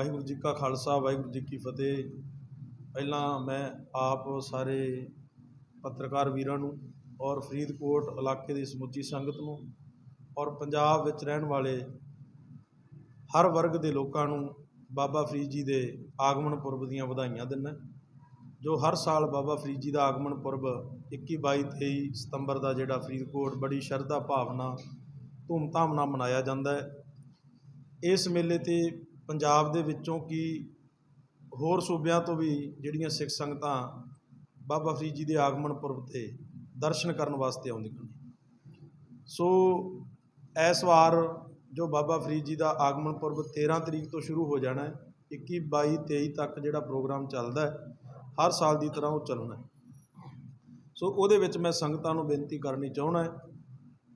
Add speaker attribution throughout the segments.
Speaker 1: ਵਾਹਿਗੁਰੂ ਜੀ ਕਾ ਖਾਲਸਾ, ਵਾਹਿਗੁਰੂ ਜੀ ਕੀ ਫਤਿਹ। ਪਹਿਲਾਂ ਮੈਂ ਆਪ ਸਾਰੇ ਪੱਤਰਕਾਰ ਵੀਰਾਂ ਨੂੰ ਔਰ ਫਰੀਦਕੋਟ ਇਲਾਕੇ ਦੀ ਸਮੁੱਚੀ ਸੰਗਤ ਨੂੰ ਔਰ ਪੰਜਾਬ ਵਿੱਚ ਰਹਿਣ ਵਾਲੇ ਹਰ ਵਰਗ ਦੇ ਲੋਕਾਂ ਨੂੰ ਬਾਬਾ ਫਰੀਦ ਜੀ ਦੇ ਆਗਮਨ ਪੁਰਬ ਦੀਆਂ ਵਧਾਈਆਂ ਦਿੰਦਾ ਜੋ ਹਰ ਸਾਲ ਬਾਬਾ ਫਰੀਦ ਜੀ ਦਾ ਆਗਮਨ ਪੁਰਬ 21 22 23 ਸਤੰਬਰ ਦਾ ਜਿਹੜਾ ਫਰੀਦਕੋਟ ਬੜੀ ਸ਼ਰਧਾ ਭਾਵਨਾ, ਧੂਮਧਾਮ ਨਾਲ ਮਨਾਇਆ ਜਾਂਦਾ ਹੈ। ਇਸ ਮੇਲੇ ਤੇ ਪੰਜਾਬ ਦੇ ਵਿੱਚੋਂ ਕੀ ਹੋਰ ਸੂਬਿਆਂ ਤੋਂ ਵੀ ਜਿਹੜੀਆਂ ਸਿੱਖ ਸੰਗਤਾਂ ਬਾਬਾ ਫਰੀਦ ਜੀ ਦੇ ਆਗਮਨ ਪੁਰਬ ਤੇ ਦਰਸ਼ਨ ਕਰਨ ਵਾਸਤੇ ਆਉਂਦੀਆਂ ਨੇ। ਸੋ ਇਸ ਵਾਰ ਜੋ ਬਾਬਾ ਫਰੀਦ ਜੀ ਦਾ ਆਗਮਨ ਪੁਰਬ 13 ਤਰੀਕ ਤੋਂ ਸ਼ੁਰੂ ਹੋ ਜਾਣਾ ਹੈ 21 22 23 ਤੱਕ ਜਿਹੜਾ ਪ੍ਰੋਗਰਾਮ ਚੱਲਦਾ ਹੈ, ਹਰ ਸਾਲ ਦੀ ਤਰ੍ਹਾਂ ਉਹ ਚੱਲਣਾ ਹੈ। ਸੋ ਉਹਦੇ ਵਿੱਚ ਮੈਂ ਸੰਗਤਾਂ ਨੂੰ ਬੇਨਤੀ ਕਰਨੀ ਚਾਹੁੰਦਾ ਹੈ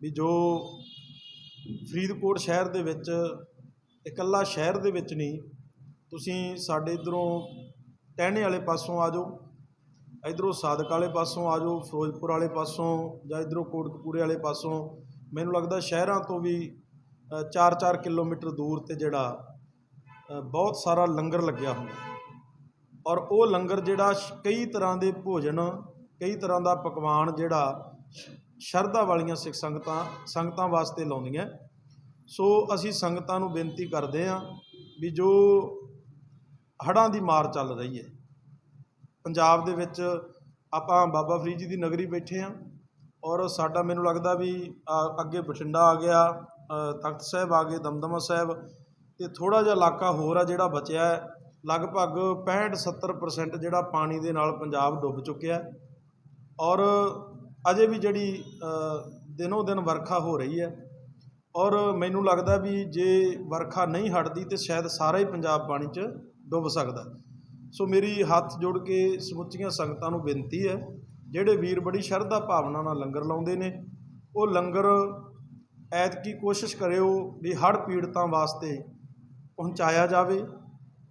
Speaker 1: ਵੀ ਜੋ ਫਰੀਦਕੋਟ ਸ਼ਹਿਰ ਦੇ ਵਿੱਚ ਇਕੱਲਾ ਸ਼ਹਿਰ ਦੇ ਵਿੱਚ ਨਹੀਂ, ਤੁਸੀਂ ਸਾਡੇ ਇਧਰੋਂ ਟਹਿਣੇ ਵਾਲੇ ਪਾਸੋਂ ਆ ਜਾਓ, ਇਧਰੋਂ ਸਾਦਕ ਵਾਲੇ ਪਾਸੋਂ ਆ ਜਾਓ, ਫਿਰੋਜ਼ਪੁਰ ਵਾਲੇ ਪਾਸੋਂ ਜਾਂ ਇਧਰੋਂ ਕੋਟਕਪੂਰੇ ਵਾਲੇ ਪਾਸੋਂ, ਮੈਨੂੰ ਲੱਗਦਾ ਸ਼ਹਿਰਾਂ ਤੋਂ ਵੀ 4-4 ਕਿਲੋਮੀਟਰ ਦੂਰ ਤੇ ਜਿਹੜਾ ਬਹੁਤ ਸਾਰਾ ਲੰਗਰ ਲੱਗਿਆ ਹੁੰਦਾ। ਔਰ ਉਹ ਲੰਗਰ ਜਿਹੜਾ ਸ਼- ਕਈ ਤਰ੍ਹਾਂ ਦੇ ਭੋਜਨ, ਕਈ ਤਰ੍ਹਾਂ ਦਾ ਪਕਵਾਨ ਜਿਹੜਾ ਸ਼ਰਧਾ ਵਾਲੀਆਂ ਸਿੱਖ ਸੰਗਤਾਂ ਸੰਗਤਾਂ ਵਾਸਤੇ ਲਾਉਂਦੀਆਂ। ਸੋ ਅਸੀਂ ਸੰਗਤਾਂ ਨੂੰ ਬੇਨਤੀ ਕਰਦੇ ਹਾਂ ਵੀ ਜੋ ਹੜ੍ਹਾਂ ਦੀ ਮਾਰ ਚੱਲ ਰਹੀ ਹੈ, ਪੰਜਾਬ ਦੇ ਵਿੱਚ ਆਪਾਂ ਬਾਬਾ ਫਰੀਦ ਜੀ ਦੀ ਨਗਰੀ ਬੈਠੇ ਹਾਂ ਔਰ ਸਾਡਾ ਮੈਨੂੰ ਲੱਗਦਾ ਵੀ ਅੱਗੇ ਬਠਿੰਡਾ ਆ ਗਿਆ ਤਖਤ ਸਾਹਿਬ ਆ ਗਏ, ਦਮਦਮਾ ਸਾਹਿਬ ਤੇ ਥੋੜਾ ਜਿਹਾ ਇਲਾਕਾ ਹੋਰ ਆ ਜਿਹੜਾ ਬਚਿਆ ਹੈ, ਲਗਭਗ 65-70% ਜਿਹੜਾ ਪਾਣੀ ਦੇ ਨਾਲ ਪੰਜਾਬ ਡੁੱਬ ਚੁੱਕਿਆ ਔਰ ਅਜੇ ਵੀ ਜਿਹੜੀ ਦਿਨੋ ਦਿਨ ਵਰਖਾ ਹੋ ਰਹੀ ਹੈ ਔਰ ਮੈਨੂੰ ਲੱਗਦਾ ਵੀ ਜੇ ਵਰਖਾ ਨਹੀਂ ਹਟਦੀ ਤਾਂ ਸ਼ਾਇਦ ਸਾਰਾ ਹੀ ਪੰਜਾਬ ਪਾਣੀ 'ਚ ਡੁੱਬ ਸਕਦਾ। ਸੋ ਮੇਰੀ ਹੱਥ ਜੋੜ ਕੇ ਸਮੁੱਚੀਆਂ ਸੰਗਤਾਂ ਨੂੰ ਬੇਨਤੀ ਹੈ, ਜਿਹੜੇ ਵੀਰ ਬੜੀ ਸ਼ਰਧਾ ਭਾਵਨਾ ਨਾਲ ਲੰਗਰ ਲਾਉਂਦੇ ਨੇ, ਉਹ ਲੰਗਰ ਐਤਕੀ ਕੋਸ਼ਿਸ਼ ਕਰਿਓ ਵੀ ਹੜ੍ਹ ਪੀੜਤਾਂ ਵਾਸਤੇ ਪਹੁੰਚਾਇਆ ਜਾਵੇ।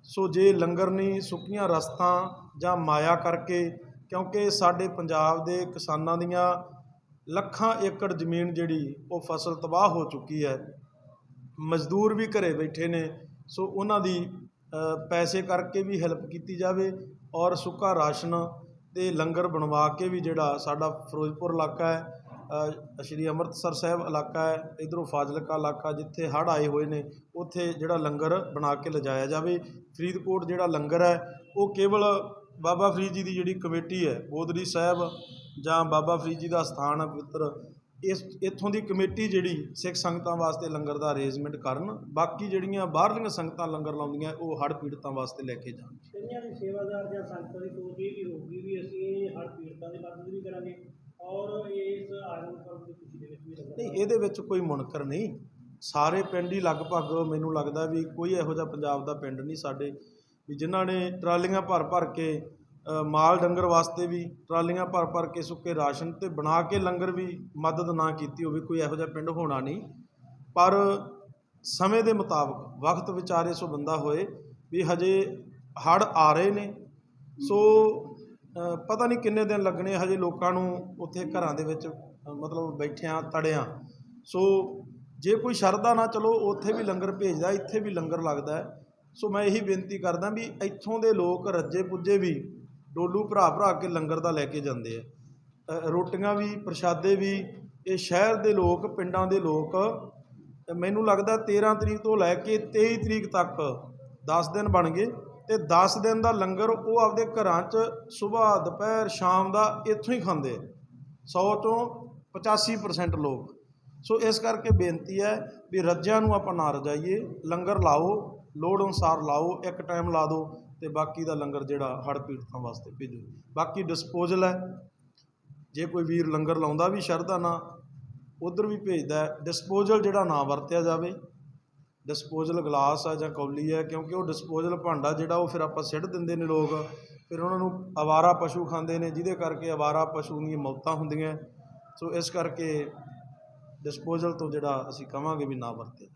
Speaker 1: ਸੋ ਜੇ ਲੰਗਰ ਨਹੀਂ ਸੁੱਕੀਆਂ ਰਸਤਾਂ ਜਾਂ ਮਾਇਆ ਕਰਕੇ, ਕਿਉਂਕਿ ਸਾਡੇ ਪੰਜਾਬ ਦੇ ਕਿਸਾਨਾਂ ਦੀਆਂ ਲੱਖਾਂ ਏਕੜ ਜ਼ਮੀਨ ਜਿਹੜੀ ਉਹ ਫਸਲ ਤਬਾਹ ਹੋ ਚੁੱਕੀ ਹੈ। ਮਜ਼ਦੂਰ ਵੀ ਘਰੇ ਬੈਠੇ ਨੇ, ਸੋ ਉਹਨਾਂ ਦੀ ਪੈਸੇ ਕਰਕੇ ਵੀ ਹੈਲਪ ਕੀਤੀ ਜਾਵੇ ਔਰ ਸੁੱਕਾ ਰਾਸ਼ਨ ਤੇ ਲੰਗਰ ਬਣਵਾ ਕੇ ਵੀ ਜਿਹੜਾ ਸਾਡਾ ਫਿਰੋਜ਼ਪੁਰ ਇਲਾਕਾ ਹੈ ਸ਼੍ਰੀ ਅੰਮ੍ਰਿਤਸਰ ਸਾਹਿਬ ਇਲਾਕਾ ਹੈ, ਇਧਰੋਂ ਫਾਜ਼ਿਲਕਾ ਇਲਾਕਾ ਜਿੱਥੇ ਹੜ੍ਹ ਆਏ ਹੋਏ ਨੇ, ਉੱਥੇ ਜਿਹੜਾ ਲੰਗਰ ਬਣਾ ਕੇ ਲਿਜਾਇਆ ਜਾਵੇ। ਫਰੀਦਕੋਟ ਜਿਹੜਾ ਲੰਗਰ ਹੈ, ਉਹ ਕੇਵਲ ਬਾਬਾ ਫਰੀਦ ਜੀ ਦੀ ਜਿਹੜੀ ਕਮੇਟੀ ਹੈ ਬੋਦਰੀ ਸਾਹਿਬ ਜਾਂ ਬਾਬਾ ਫਰੀਦ ਜੀ ਦਾ ਸਥਾਨ ਹੈ ਪਵਿੱਤਰ ਇਸ ਇੱਥੋਂ ਦੀ ਕਮੇਟੀ ਜਿਹੜੀ ਸਿੱਖ ਸੰਗਤਾਂ ਵਾਸਤੇ ਲੰਗਰ ਦਾ ਅਰੇਂਜਮੈਂਟ ਕਰਨ ਬਾਕੀ ਜਿਹੜੀਆਂ ਬਾਹਰਲੀਆਂ ਸੰਗਤਾਂ ਲੰਗਰ ਲਾਉਂਦੀਆਂ ਉਹ ਹੜ੍ਹ ਪੀੜਤਾਂ ਵਾਸਤੇ ਲੈ ਕੇ ਜਾਣ।
Speaker 2: ਕਈਆਂ ਦੀ ਸੇਵਾਦਾਰ ਜਾਂ ਸੰਗਤਾਂ ਦੀ ਸੋਚ ਇਹ ਵੀ ਹੋਊਗੀ ਵੀ ਅਸੀਂ ਹਰ ਪੀੜਤਾਂ ਦੀ ਮਦਦ ਵੀ ਕਰਾਂਗੇ ਔਰ ਇਸ ਆਗਮਨ ਪਰਬ ਦੀ ਖੁਸ਼ੀ ਦੇ ਵਿੱਚ ਵੀ ਲੰਗਰ
Speaker 1: ਨਹੀਂ ਇਹਦੇ ਵਿੱਚ ਕੋਈ ਮੁਨਕਰ ਨਹੀਂ। ਸਾਰੇ ਪਿੰਡ ਹੀ ਲਗਭਗ ਮੈਨੂੰ ਲੱਗਦਾ ਵੀ ਕੋਈ ਇਹੋ ਜਿਹਾ ਪੰਜਾਬ ਦਾ ਪਿੰਡ ਨਹੀਂ ਸਾਡੇ ਵੀ ਜਿਨ੍ਹਾਂ ਨੇ ਟਰਾਲੀਆਂ ਭਰ ਭਰ ਕੇ ਮਾਲ ਡੰਗਰ ਵਾਸਤੇ ਵੀ ਟਰਾਲੀਆਂ ਭਰ ਭਰ ਕੇ ਸੁੱਕੇ ਰਾਸ਼ਨ ਤੇ ਬਣਾ ਕੇ ਲੰਗਰ ਵੀ ਮਦਦ ਨਾ ਕੀਤੀ ਹੋਵੇ, ਕੋਈ ਇਹੋ ਜਿਹਾ ਪਿੰਡ ਹੋਣਾ ਨਹੀਂ। ਪਰ ਸਮੇਂ ਦੇ ਮੁਤਾਬਕ ਵਕਤ ਵਿਚਾਰੇ ਸੋ ਬੰਦਾ ਹੋਏ ਵੀ ਹਜੇ ਹੜ੍ਹ ਆ ਰਹੇ ਨੇ। ਸੋ ਪਤਾ ਨਹੀਂ ਕਿੰਨੇ ਦਿਨ ਲੱਗਣੇ, ਹਜੇ ਲੋਕਾਂ ਨੂੰ ਉੱਥੇ ਘਰਾਂ ਦੇ ਵਿੱਚ ਮਤਲਬ ਬੈਠਿਆਂ, ਤੜਿਆਂ। ਸੋ ਜੇ ਕੋਈ ਸ਼ਰਧਾ ਨਾ, ਚਲੋ ਉੱਥੇ ਵੀ ਲੰਗਰ ਭੇਜਦਾ, ਇੱਥੇ ਵੀ ਲੰਗਰ ਲੱਗਦਾ। ਸੋ ਮੈਂ ਇਹੀ ਬੇਨਤੀ ਕਰਦਾ ਵੀ ਇੱਥੋਂ ਦੇ ਲੋਕ ਰੱਜੇ ਪੁੱਜੇ ਵੀ ਡੋਲੂ ਭਰਾ ਭਰਾ ਕੇ ਲੰਗਰ ਦਾ ਲੈ ਕੇ ਜਾਂਦੇ ਆ। ਰੋਟੀਆਂ ਵੀ, ਪ੍ਰਸ਼ਾਦੇ ਵੀ, ਇਹ ਸ਼ਹਿਰ ਦੇ ਲੋਕ, ਪਿੰਡਾਂ ਦੇ ਲੋਕ ਮੈਨੂੰ ਲੱਗਦਾ 13 ਤਰੀਕ ਤੋਂ ਲੈ ਕੇ 23 ਤਰੀਕ ਤੱਕ 10 ਦਿਨ ਬਣ ਗਏ ਤੇ 10 ਦਿਨ ਦਾ ਲੰਗਰ ਉਹ ਆਪਦੇ ਘਰਾਂ 'ਚ ਸਵੇਰ ਦੁਪਹਿਰ, ਸ਼ਾਮ ਦਾ ਇੱਥੋਂ ਹੀ ਖਾਂਦੇ ਆ। 100 ਤੋਂ 85% ਲੋਕ। ਸੋ ਇਸ ਕਰਕੇ ਬੇਨਤੀ ਹੈ ਵੀ ਰੱਜਿਆਂ ਨੂੰ ਆਪਾਂ ਨਾ ਰਜਾਈਏ, ਲੰਗਰ ਲਾਓ ਲੋੜ ਅਨੁਸਾਰ ਲਾਓ, ਇੱਕ ਟਾਈਮ ਲਾ ਦਿਓ ਤੇ ਬਾਕੀ ਦਾ ਲੰਗਰ ਜਿਹੜਾ ਹੜ੍ਹ ਪੀੜਤਾਂ ਵਾਸਤੇ ਭੇਜੋ। ਬਾਕੀ ਡਿਸਪੋਜ਼ਲ ਹੈ। ਜੇ ਕੋਈ ਵੀਰ ਲੰਗਰ ਲਾਉਂਦਾ ਵੀ ਸ਼ਰਧਾ ਨਾ ਉਧਰ ਵੀ ਭੇਜਦਾ ਡਿਸਪੋਜ਼ਲ ਜਿਹੜਾ ਨਾ ਵਰਤਿਆ ਜਾਵੇ। ਡਿਸਪੋਜ਼ਲ ਗਲਾਸ ਆ ਜਾਂ ਕੌਲੀ ਹੈ, ਕਿਉਂਕਿ ਉਹ ਡਿਸਪੋਜ਼ਲ ਭਾਂਡਾ ਜਿਹੜਾ ਉਹ ਫਿਰ ਆਪਾਂ ਸਿੱਟ ਦਿੰਦੇ ਨੇ ਲੋਕ। ਫਿਰ ਉਹਨਾਂ ਨੂੰ ਆਵਾਰਾ ਪਸ਼ੂ ਖਾਂਦੇ ਨੇ, ਜਿਹਦੇ ਕਰਕੇ ਆਵਾਰਾ ਪਸ਼ੂ ਦੀਆਂ ਮੌਤਾਂ ਹੁੰਦੀਆਂ। ਸੋ ਇਸ ਕਰਕੇ ਡਿਸਪੋਜ਼ਲ ਤੋਂ ਜਿਹੜਾ ਅਸੀਂ ਕਵਾਂਗੇ ਵੀ ਨਾ ਵਰਤੇ